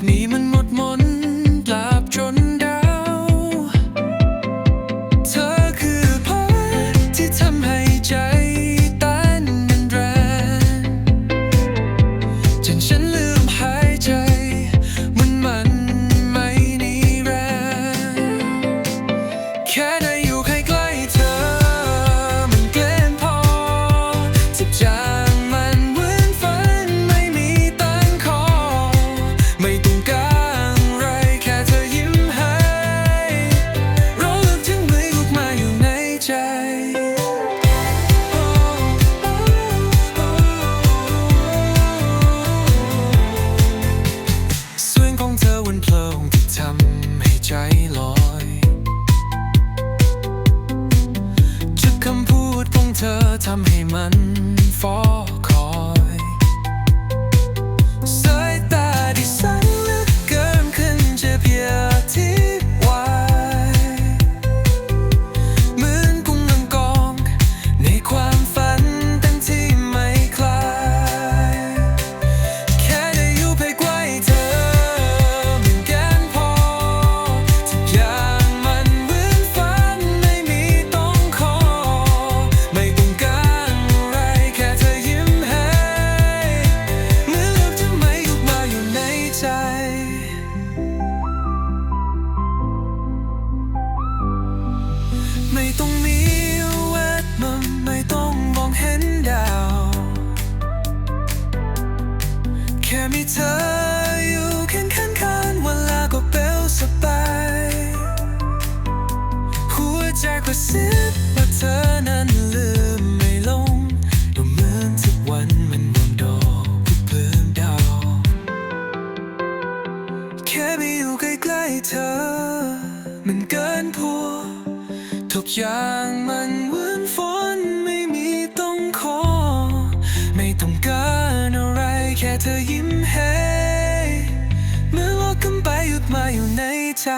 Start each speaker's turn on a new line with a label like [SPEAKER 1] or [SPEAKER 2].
[SPEAKER 1] 你们 ทำให้มันฟอ มันเกินพอทุกอย่างมันเหมือนฝนไม่มีต้องขอ ไม่ต้องการอะไรแค่เธอยิ้มให้เมื่อโลกกำไปหยุดมาอยู่ในใจ